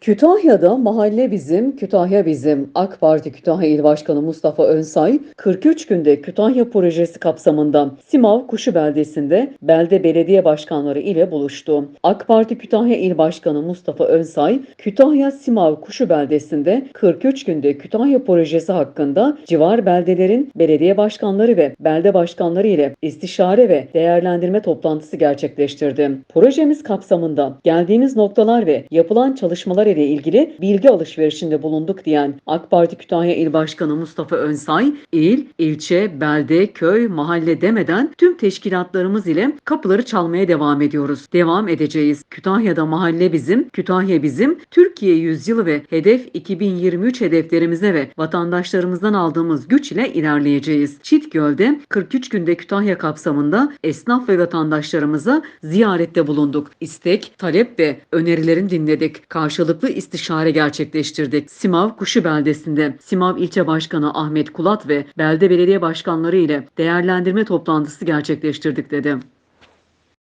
Kütahya'da mahalle bizim, Kütahya bizim. AK Parti Kütahya İl Başkanı Mustafa Önsay, 43 günde Kütahya projesi kapsamında Simav Kuşu beldesinde belde belediye başkanları ile buluştu. AK Parti Kütahya İl Başkanı Mustafa Önsay, Kütahya Simav Kuşu beldesinde 43 günde Kütahya projesi hakkında civar beldelerin belediye başkanları ve belde başkanları ile istişare ve değerlendirme toplantısı gerçekleştirdi. Projemiz kapsamında geldiğimiz noktalar ve yapılan çalışmalar ile ilgili bilgi alışverişinde bulunduk diyen AK Parti Kütahya İl Başkanı Mustafa Önsay, il, ilçe, belde, köy, mahalle demeden tüm teşkilatlarımız ile kapıları çalmaya devam ediyoruz. Devam edeceğiz. Kütahya'da mahalle bizim, Kütahya bizim, Türkiye yüzyılı ve hedef 2023 hedeflerimize ve vatandaşlarımızdan aldığımız güç ile ilerleyeceğiz. Çitgöl'de 43 günde Kütahya kapsamında esnaf ve vatandaşlarımıza ziyarette bulunduk. İstek, talep ve önerilerini dinledik. Karşılıklı istişare gerçekleştirdik. Simav Kuşu beldesinde Simav ilçe başkanı Ahmet Kulat ve belde belediye başkanları ile değerlendirme toplantısı gerçekleştirdik dedi.